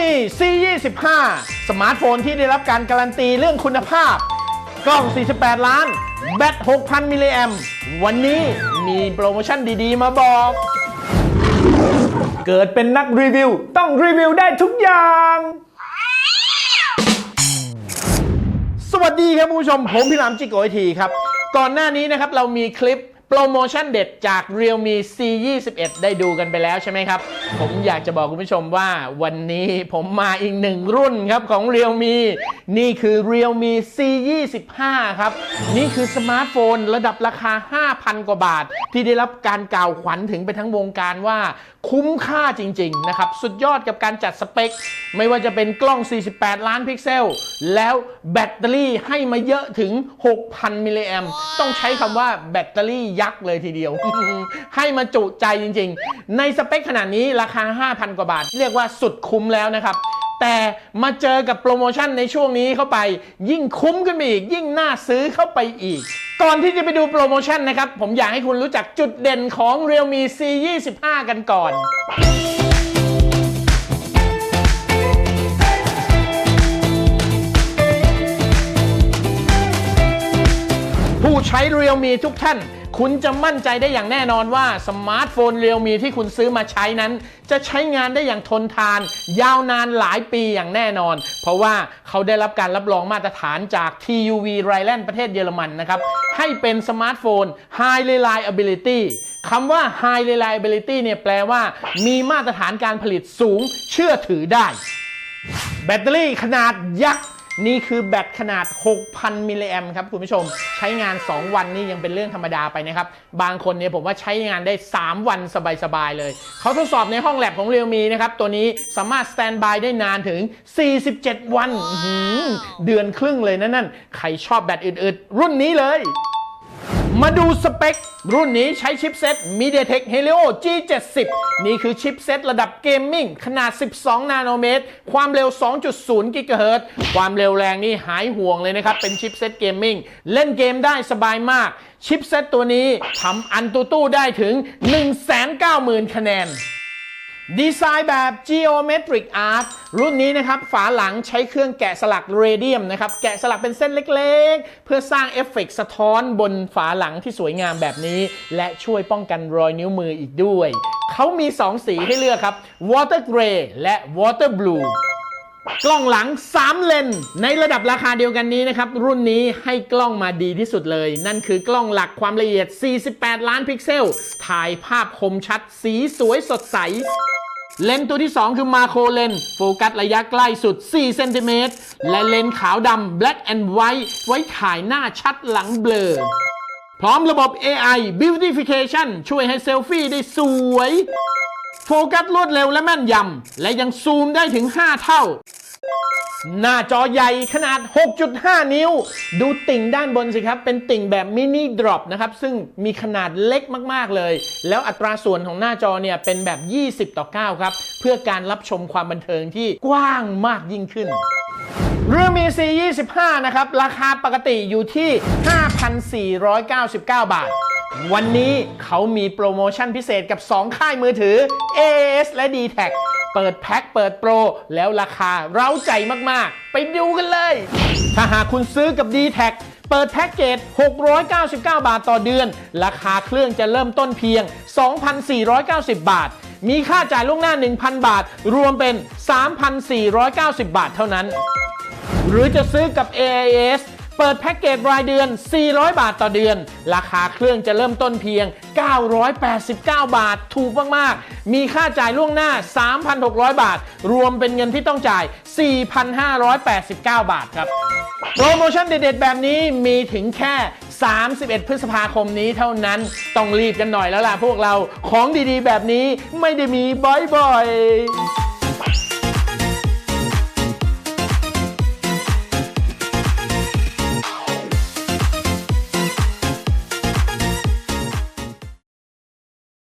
มี C25 สมาร์ทโฟนที่ได้รับการการันตีเรื่องคุณภาพ กล้อง 48 ล้าน แบต 6,000 มิลลิแอมวันนี้มีโปรโมชั่นดีๆ มาบอก เกิดเป็นนักรีวิว ต้องรีวิวได้ทุกอย่าง สวัสดีครับผู้ชม ผมพี่หลามจิโกไอทีครับ ก่อนหน้านี้นะครับเรามีคลิป โปรโมชั่นเด็ดจาก Realme C21 ได้ดูกันไปแล้วใช่ไหมครับ ผมอยากจะบอกคุณผู้ชมว่าวันนี้ผมมาอีกหนึ่งรุ่นครับของ Realme นี่คือ Realme C25 ครับ นี่คือสมาร์ทโฟนระดับราคา 5,000 กว่าบาท ที่ได้รับการกล่าวขวัญถึงไปทั้งวงการว่าคุ้มค่าจริง ๆ นะครับ สุดยอดกับการจัดสเปค ไม่ว่าจะเป็นกล้อง 48 ล้านพิกเซล แล้วแบตเตอรี่ให้มาเยอะถึง 6,000 มิลลิแอมต้องใช้คำว่าแบตเตอรี่ยักษ์เลยทีเดียว ให้มาจุใจจริง ๆ ในสเปคขนาดนี้ราคา 5,000 กว่าบาท เรียกว่าสุดคุ้มแล้วนะครับ แต่มาเจอกับโปรโมชั่นในช่วงนี้เข้าไป ยิ่งคุ้มขึ้นไปอีก ยิ่งน่าซื้อเข้าไปอีก ก่อนที่จะไปดูโปรโมชั่นนะครับ ผมอยากให้คุณรู้จักจุดเด่นของ Realme C25 กันก่อนผู้ใช้ Realme ทุกท่าน คุณจะมั่นใจได้อย่างแน่นอนว่าสมาร์ทโฟน Realme ที่คุณซื้อมาใช้นั้น จะใช้งานได้อย่างทนทาน ยาวนานหลายปีอย่างแน่นอน เพราะว่าเขาได้รับการรับรองมาตรฐานจาก TUV r i l a n d ประเทศเยอรมันนะครับ ให้เป็นสมาร์ทโฟน High Reliability คำว่า High Reliability เนี่ยแปลว่ามีมาตรฐานการผลิตสูงเชื่อถือได้ แบตเตอรี่ขนาดยักษ์ นี่คือแบตขนาด 6,000 มิลลิแอมครับคุณผู้ชม ใช้งาน 2 วันนี่ยังเป็นเรื่องธรรมดาไปนะครับ บางคนเนี่ยผมว่าใช้งานได้ 3 วันสบายๆเลย เขาทดสอบในห้องแลบของเรียวมีนะครับ ตัวนี้สามารถสแตนบายได้นานถึง 47 วันอื้อหือเดือนครึ่งเลยนั่นั่นใครชอบแบตอื่นๆ รุ่นนี้เลย มาดูสเปค รุ่นนี้ใช้ชิปเซ็ต MediaTek Helio G70 นี่คือชิปเซ็ตระดับเกมมิ่งขนาด 12 นาโนเมตร ความเร็ว 2.0 กิกะเฮิรตซ์ความเร็วแรงนี่หายห่วงเลยนะครับ เป็นชิปเซ็ตเกมมิ่งเล่นเกมได้สบายมาก ชิปเซ็ตตัวนี้ทำอันตูตู้ได้ถึง 190,000 คะแนน ดีไซน์แบบ Geometric Art รุ่นนี้นะครับฝาหลังใช้เครื่องแกะสลักเรเดียมนะครับแกะสลักเป็นเส้นเล็กๆ เพื่อสร้างเอฟเฟกต์สะท้อนบนฝาหลังที่สวยงามแบบนี้ และช่วยป้องกันรอยนิ้วมืออีกด้วย เขามี 2 สีให้เลือกครับ Water Gray และ Water Blue กล้องหลัง 3 เลน ในระดับราคาเดียวกันนี้นะครับ รุ่นนี้ให้กล้องมาดีที่สุดเลย นั่นคือกล้องหลักความละเอียด 48 ล้านพิกเซล ถ่ายภาพคมชัด สีสวยสดใส เลนส์ตัวที่ 2 คือมาโครเลนโฟกัสระยะใกล้สุด 4 เซนติเมตร และเลนส์ขาวดำ black and white ไว้ถ่ายหน้าชัดหลังเบลอ พร้อมระบบ AI Beautification ช่วยให้เซลฟี่ได้สวย โฟกัสรวดเร็วและแม่นยำ และยังซูมได้ถึง 5 เท่า หน้าจอใหญ่ขนาด 6.5 นิ้ว ดูติ่งด้านบนสิครับ เป็นติ่งแบบมินิดรอปนะครับ ซึ่งมีขนาดเล็กมาก ๆ เลย แล้วอัตราส่วนของหน้าจอเนี่ย เป็นแบบ 20 ต่อ 9 ครับ เพื่อการรับชมความบันเทิงที่กว้างมากยิ่งขึ้นเรื่องมี C25 นะครับ ราคาปกติอยู่ที่ 5,499 บาท วันนี้เขามีโปรโมชั่นพิเศษกับ 2 ค่ายมือถือ AS และ d t แทเปิดแพ็คเปิดโปร แล้วราคาเร้าใจมาก ๆ ไปดูกันเลย ถ้าหากคุณซื้อกับ d t แทเปิดแพ็กเกจ 699 บาทต่อเดือน ราคาเครื่องจะเริ่มต้นเพียง 2,490 บาท มีค่าจ่ายล่วงหน้า 1,000 บาท รวมเป็น 3,490 บาทเท่านั้น หรือจะซื้อกับ AIS เปิดแพ็กเกจรายเดือน 400 บาทต่อเดือน ราคาเครื่องจะเริ่มต้นเพียง 989 บาท ถูกมากๆ มีค่าจ่ายล่วงหน้า 3,600 บาท รวมเป็นเงินที่ต้องจ่าย 4,589 บาทครับ โปรโมชั่นเด็ดๆ แบบนี้มีถึงแค่ 31 พฤษภาคมนี้เท่านั้น ต้องรีบกันหน่อยแล้วล่ะพวกเรา ของดีๆ แบบนี้ไม่ได้มีบ่อยๆ